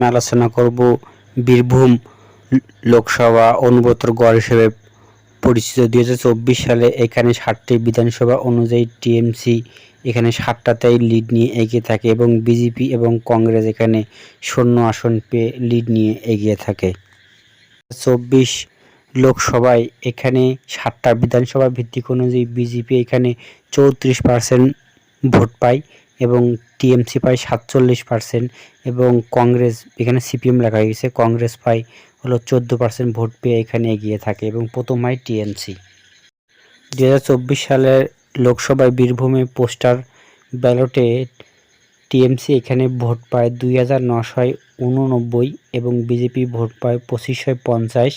আলোচনা করব বীরভূম লোকসভা অনুব্রতর গড় হিসেবে পরিচিত। দুই হাজার চব্বিশ সালে এখানে ষাটটি বিধানসভা অনুযায়ী টিএমসি এখানে ষাটটাতেই লিড নিয়ে এগিয়ে থাকে এবং বিজেপি এবং কংগ্রেস এখানে শূন্য আসন পেয়ে লিড নিয়ে এগিয়ে থাকে। চব্বিশ লোকসভায় এখানে ষাটটা বিধানসভা ভিত্তিক অনুযায়ী বিজেপি এখানে চৌত্রিশ পার্সেন্ট ভোট পায়। এবং টিএমসি পায় সাতচল্লিশ পার্সেন্ট এবং কংগ্রেস, এখানে সিপিএম লেখা হয়ে গেছে, কংগ্রেস পায় হলো চোদ্দ পার্সেন্ট ভোট পেয়ে এখানে এগিয়ে থাকে এবং প্রথম হয় টিএমসি। দুহাজার চব্বিশ সালের লোকসভায় বীরভূমে পোস্টার ব্যালটে টিএমসি এখানে ভোট পায় দুই হাজার উননব্বই এবং বিজেপি ভোট পায় পঁচিশশো পঞ্চাশ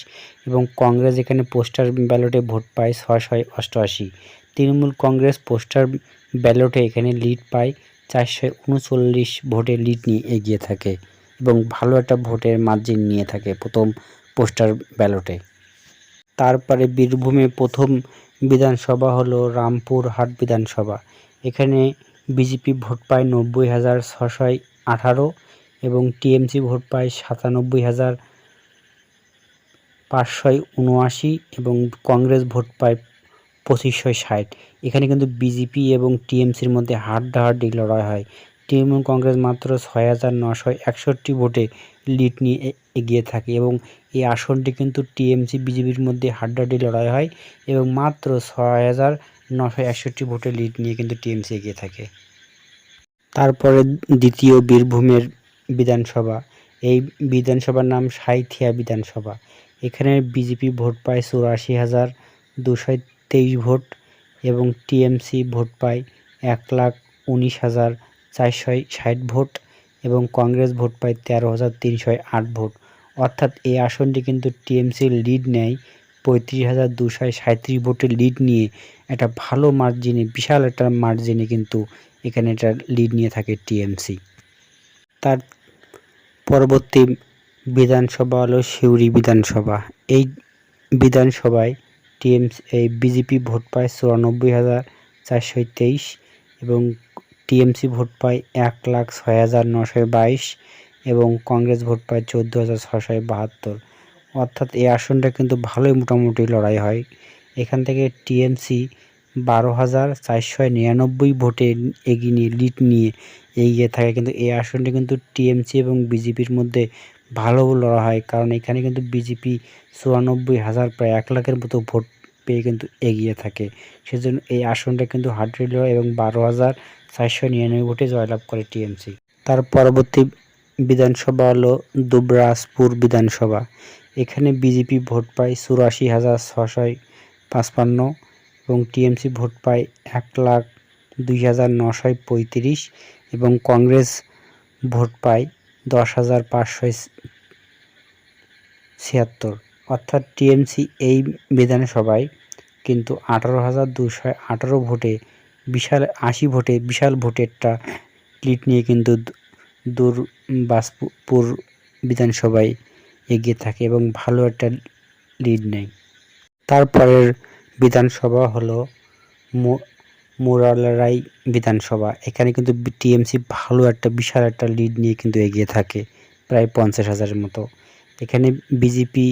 এবং কংগ্রেস এখানে পোস্টার ব্যালটে ভোট পায় ছশয় অষ্টআশি। তৃণমূল কংগ্রেস পোস্টার ব্যালটে এখানে লিড পায়। চারশো উনচল্লিশ ভোটে লিড নিয়ে এগিয়ে থাকে এবং ভালো একটা ভোটের মার্জিন নিয়ে থাকে প্রথম পোস্টার ব্যালটে। তারপরে বীরভূমে প্রথম বিধানসভা হলো রামপুরহাট বিধানসভা। এখানে বিজেপি ভোট পায় নব্বই হাজার ছশয় আঠারো এবং টিএমসি ভোট পায় সাতানব্বই হাজার পাঁচশয় উনআশি এবং কংগ্রেস ভোট পায় পঁচিশশো ষাট। এখানে কিন্তু বিজেপি এবং টিএমসির মধ্যে হাড্ডাহাড্ডি লড়াই হয়। তৃণমূল কংগ্রেস মাত্র ছয় হাজার নশো একষট্টি ভোটে লিড নিয়ে এগিয়ে থাকে এবং এই আসনটি কিন্তু টিএমসি বিজেপির মধ্যে হাড্ডাহাড্ডি লড়াই হয় এবং মাত্র ছয় হাজার নশো একষট্টি ভোটে লিড নিয়ে কিন্তু টিএমসি এগিয়ে থাকে। তারপরে দ্বিতীয় বীরভূমের বিধানসভা। এই বিধানসভার নাম সাইথিয়া বিধানসভা। এখানে বিজেপি ভোট পায় চুরাশি হাজার দুশো তেইশ ভোট এবং টিএমসি ভোট পায় এক লাখ উনিশ হাজার চারশো ষাট ভোট এবং কংগ্রেস ভোট পায় তেরো হাজার তিনশো আট ভোট। অর্থাৎ এই আসনটি কিন্তু টিএমসির লিড নেয়, পঁয়ত্রিশ হাজার দুশো সাঁত্রিশ ভোটের লিড নিয়ে। একটা ভালো মার্জিনে, বিশাল একটা মার্জিনে কিন্তু এখানে এটা লিড নিয়ে থাকে টিএমসি। তার পরবর্তী বিধানসভা হলো সিউড়ি বিধানসভা। এই বিধানসভায় টিএমসি, এই বিজেপি ভোট পায় চুরানব্বই হাজার চারশো তেইশ এবং টিএমসি ভোট পায় এক লাখ ছয় হাজার নশো বাইশ এবং কংগ্রেস ভোট পায় চোদ্দ হাজার ছশো বাহাত্তর। অর্থাৎ এই আসনটা কিন্তু ভালোই মোটামুটি লড়াই হয়। এখান থেকে টিএমসি বারো হাজার চারশো নিরানব্বই ভোটে এগিয়ে নিয়ে, লিড নিয়ে এগিয়ে থাকে। কিন্তু এই আসনটি কিন্তু টিএমসি এবং বিজেপির মধ্যে ভালো লড়া হয়, কারণ এখানে কিন্তু বিজেপি চুরানব্বই হাজার, প্রায় এক লাখের মতো ভোট পেয়ে কিন্তু এগিয়ে থাকে। সেজন্য এই আসনটা কিন্তু হার্ড লড়াই এবং বারো হাজার চারশো নিরানব্বই ভোটে জয়লাভ করে টিএমসি। তার পরবর্তী বিধানসভা হলো দুবরাজপুর বিধানসভা। এখানে বিজেপি ভোট পায় চুরাশি হাজার ছশয় পাঁচপান্ন এবং টিএমসি ভোট পায় এক লাখ দুই হাজার নশয় পঁয়ত্রিশ এবং কংগ্রেস ভোট পায় দশ হাজার পাঁচশো ছিয়াত্তর। অর্থাৎ টিএমসি এই বিধানসভায় কিন্তু আঠারো হাজার দুশো আঠারো ভোটে বিশাল, আশি ভোটে বিশাল ভোটেরটা লিড নিয়ে কিন্তু দুর্বাসপুর বিধানসভায় এগিয়ে থাকে এবং ভালো একটা লিড নেয়। তারপরের বিধানসভা হলো মুরালাই বিধানসভা। এখানে কিন্তু টিএমসি ভালো একটা, বিশাল একটা লিড নিয়ে কিন্তু এগিয়ে থাকে, প্রায় পঞ্চাশ হাজারের মতো। এখানে বিজেপি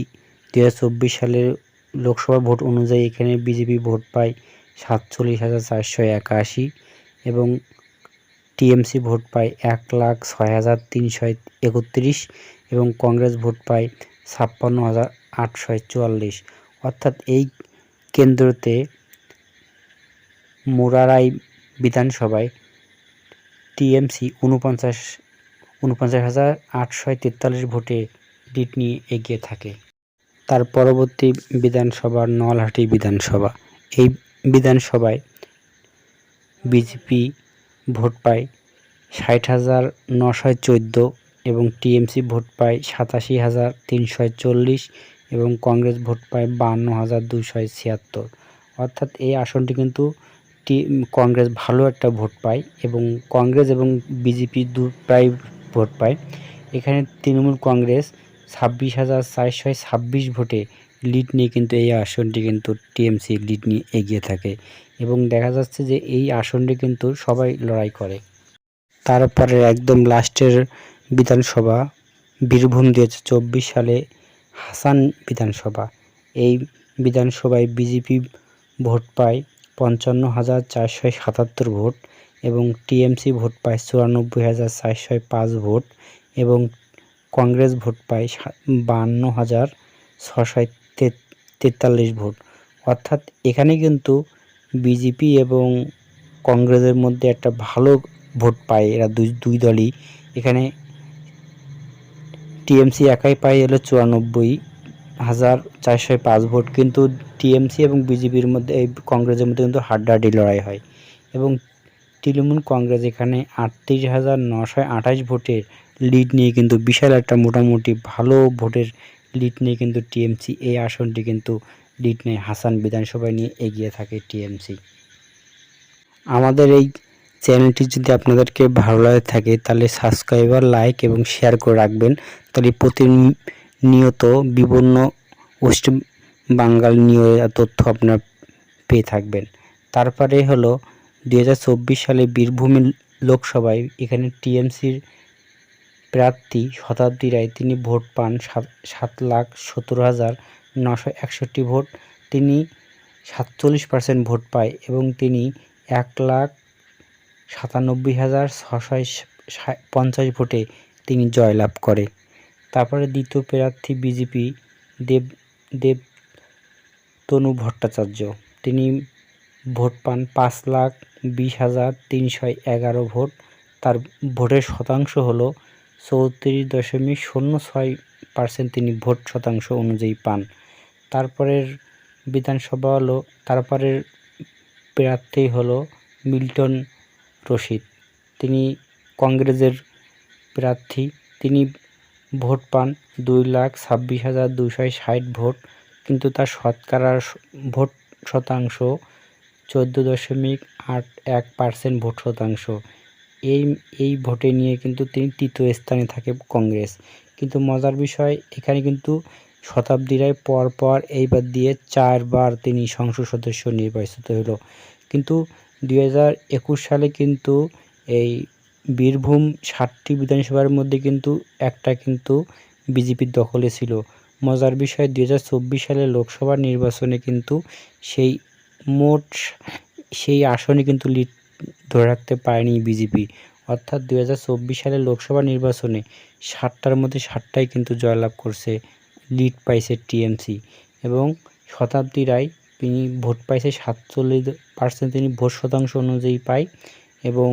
দুহাজার চব্বিশ সালের লোকসভা ভোট অনুযায়ী এখানে বিজেপি ভোট পায় সাতচল্লিশ হাজার চারশো একাশি এবং টিএমসি ভোট পায় এক লাখ ছয় হাজার তিনশো একত্রিশ এবং কংগ্রেস ভোট পায় ছাপ্পান্ন হাজার আটশো চুয়াল্লিশ। অর্থাৎ এই কেন্দ্রতে মোরারাই বিধানসভায় টিএমসি উনপঞ্চাশ উনপঞ্চাশ হাজার আটশো তেতাল্লিশ ভোটে লিড নিয়ে এগিয়ে থাকে। তার পরবর্তী বিধানসভা নলহাটি বিধানসভা। এই বিধানসভায় বিজেপি ভোট পায় ষাট হাজার নশো চোদ্দ এবং টিএমসি ভোট পায় সাতাশি হাজার তিনশো চল্লিশ এবং কংগ্রেস ভোট পায় বান্ন হাজার দুশো ছিয়াত্তর। অর্থাৎ এই আসনটি কিন্তু টি কংগ্রেস ভালো একটা ভোট পায় এবং কংগ্রেস এবং বিজেপি দু প্রায় ভোট পায়। এখানে তৃণমূল কংগ্রেস ছাব্বিশ হাজার চারশো ছাব্বিশ ভোটে লিড নিয়ে কিন্তু এই আসনটি কিন্তু টিএমসি লিড নিয়ে এগিয়ে থাকে এবং দেখা যাচ্ছে যে এই আসনটি কিন্তু সবাই লড়াই করে। তারপরে একদম লাস্টের বিধানসভা, বীরভূম হাজার চব্বিশ সালে হাসান বিধানসভা। এই বিধানসভায় বিজেপি ভোট পায় পঞ্চান্ন হাজার চারশো সাতাত্তর ভোট এবং টিএমসি ভোট পায় চুরানব্বই হাজার চারশো পাঁচ ভোট এবং কংগ্রেস ভোট পায় বান্ন হাজার ছশো তেতাল্লিশ ভোট। অর্থাৎ এখানে কিন্তু বিজেপি এবং কংগ্রেসের মধ্যে একটা ভালো ভোট পায় এরা দুই দুই দলই। এখানে টিএমসি একাই পায় এলো চুরানব্বই হাজার চারশো পাঁচ ভোট কিন্তু টিএমসি এবং বিজেপির মধ্যে, এই কংগ্রেসের মধ্যে কিন্তু হাড্ডাহাড্ডি লড়াই হয়। এবং তৃণমূল কংগ্রেস এখানে আটত্রিশ হাজার নশো আঠাশ ভোটের লিড নিয়ে কিন্তু বিশাল একটা মোটামুটি ভালো ভোটের লিড নিয়ে কিন্তু টিএমসি, এই আসনটি কিন্তু লিড নেয় হাসান বিধানসভায় নিয়ে এগিয়ে থাকে টিএমসি। আমাদের এই চ্যানেলটি যদি আপনাদেরকে ভালো লাগে থাকে, তাহলে সাবস্ক্রাইবার লাইক এবং শেয়ার করে রাখবেন। তাহলে প্রতিনিয়ত বিভিন্ন ওয়েস্ট বাঙ্গাল নিয়ে তথ্য আপনার পেয়ে থাকবেন। তারপরে হলো দু হাজার চব্বিশ সালে বীরভূম লোকসভায় এখানে টিএমসির প্রার্থী শতাব্দী রায়, তিনি ভোট পান সাত লাখ সত্তর হাজার নশো একষট্টি ভোট। তিনি সাতচল্লিশ পার্সেন্ট ভোট পায় এবং তিনি এক লাখ সাতানব্বই হাজার ছশো পঞ্চাশ ভোটে তিনি জয়লাভ করে। তারপরে দ্বিতীয় প্রার্থী বিজেপি দেব দেব তনু ভট্টাচার্য। তিনি ভোট পান পাঁচ লাখ বিশ হাজার তিনশো এগারো ভোট। তার ভোটের শতাংশ হলো চৌত্রিশ দশমিক শূন্য ছয় পার্সেন্ট তিনি ভোট শতাংশ অনুযায়ী পান। তারপরের বিধানসভা হলো, তারপরের প্রার্থী হলো মিল্টন রশিদ। তিনি কংগ্রেসের প্রার্থী। তিনি ভোট পান। দুই লাখ ছাব্বিশ হাজার দুশো ষাট ভোট, কিন্তু তার শতকরার ভোট শতাংশ চোদ্দ দশমিক আট এক পার্সেন্ট ভোট শতাংশ। এই এই ভোটে নিয়ে কিন্তু তিনি তৃতীয় স্থানে থাকে কংগ্রেস। কিন্তু মজার বিষয়, এখানে কিন্তু শতাব্দী রায় পর পর এইবার দিয়ে চারবার তিনি সংসদ সদস্য নির্বাচিত হলো। কিন্তু দু হাজার একুশ সালে কিন্তু এই বীরভূম ষাটটি বিধানসভার মধ্যে কিন্তু একটা কিন্তু বিজেপির দখলে ছিল। মজার বিষয়, দুই সালে লোকসভা নির্বাচনে কিন্তু সেই মোট সেই আসনে কিন্তু লিড ধরে রাখতে পারেনি বিজেপি। অর্থাৎ দুই সালে লোকসভা নির্বাচনে ষাটটার মধ্যে ষাটটাই কিন্তু জয়লাভ করছে, লিড পাইছে টিএমসি এবং শতাব্দী রায় তিনি ভোট পাইছে সাতচল্লিশ পার্সেন্ট, তিনি ভোট শতাংশ অনুযায়ী পায় এবং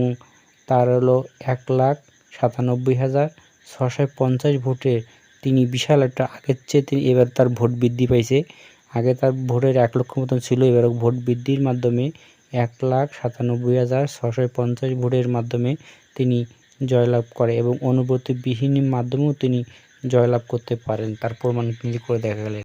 তার হলো এক লাখ সাতানব্বই হাজার ছশো পঞ্চাশ ভোটে তিনি বিশাল একটা আগের চেয়ে তিনি এবার তার ভোট বৃদ্ধি পাইছে। আগে তার ভোটের এক লক্ষ মতন ছিল, এবার ভোট বৃদ্ধির মাধ্যমে এক লাখ সাতানব্বই হাজার ছশো পঞ্চাশ ভোটের মাধ্যমে তিনি জয়লাভ করে এবং অনুব্রতবিহীন মাধ্যমেও তিনি জয়লাভ করতে পারেন। তার প্রমাণ করে দেখা গেলে।